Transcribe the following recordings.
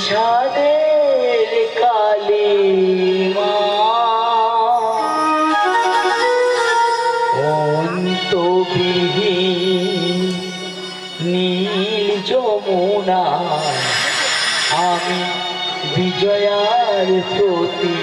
বিষাদের কালী নীল যমুনা আমি বিজয়ার প্রতি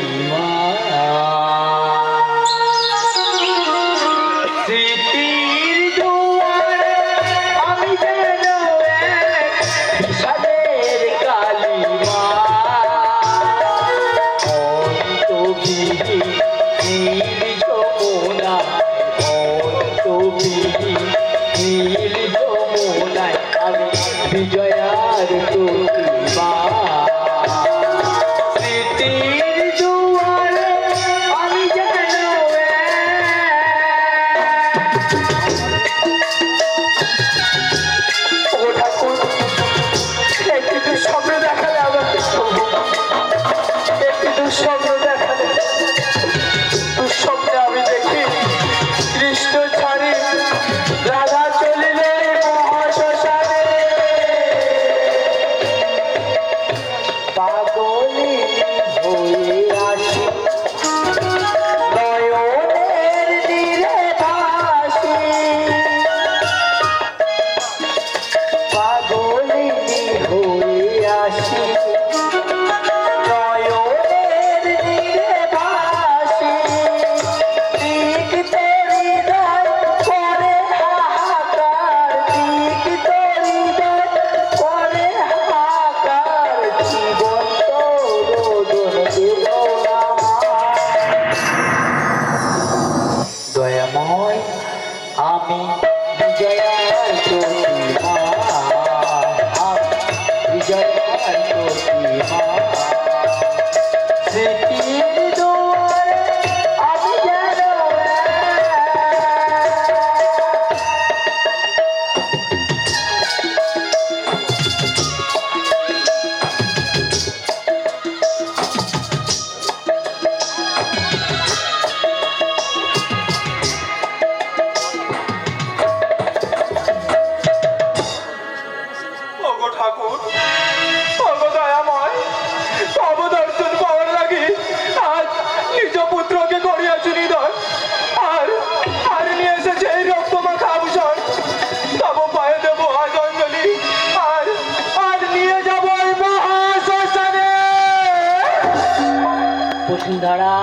বসুন্ধরা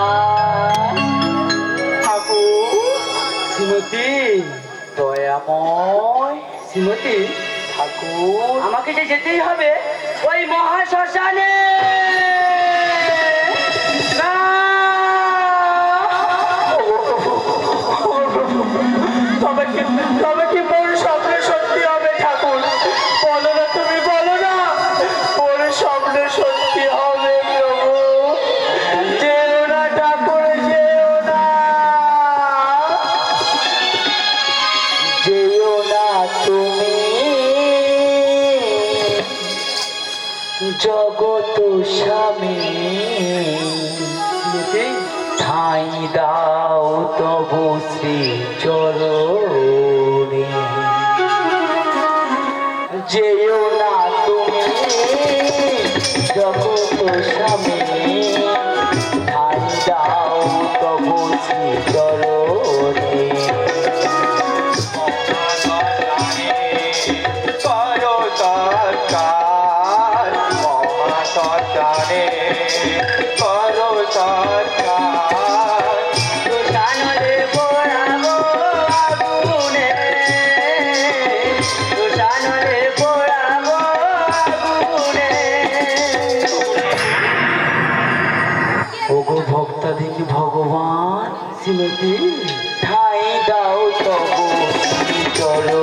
ঠাকুর। শ্রীমতী দয়াময়। শ্রীমতী ঠাকুর। আমাকে যে যেতেই হবে ওই মহাশ্মশানে। তবে কি তবে কি ঠাই দাও তবু শ্রী চরণে। যেও না তুমি জগত স্বামী ঠাই দাও তবু শ্রী চরণে। সরকারে, করো সরকার। ভগবান শ্রীমতী ঠাই দাও তব চলো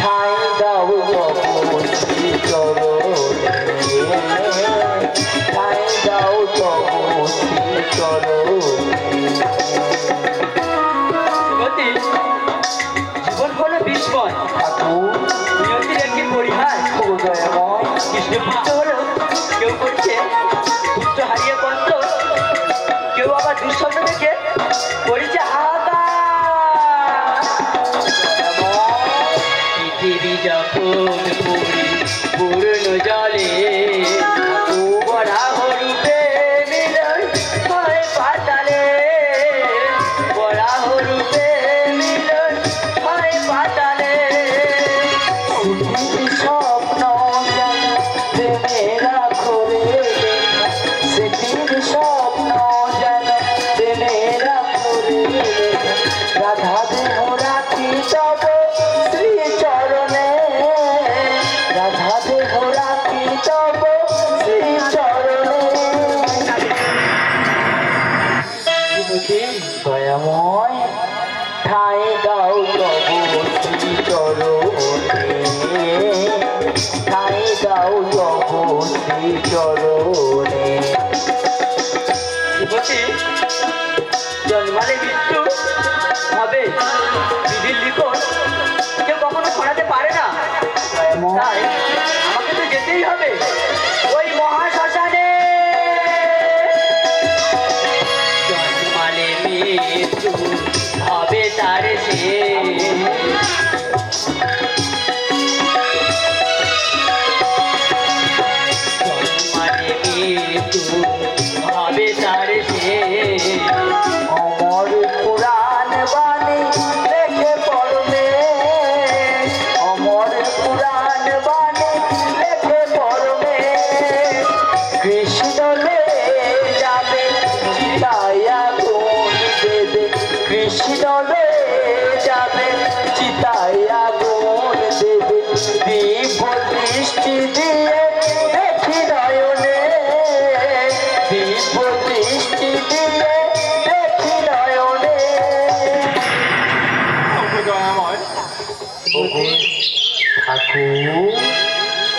ঠাই দাও তপতি চরণে ঠাই দাও তপতি চরণে জীবন হলো বিস্ময় ঠাকুর নিয়তির একটি পরিহার কৃষ্ণপুত্র হইতে দয়াময়। ঠাই দাও জগতি চরণে ঠাই দাও জগতি জন্মালে মৃত্যু হবে। বিপদ কেউ কখনো শোনাতে পারে না। তাই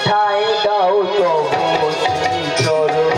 ঠাই দাও তবু চরণ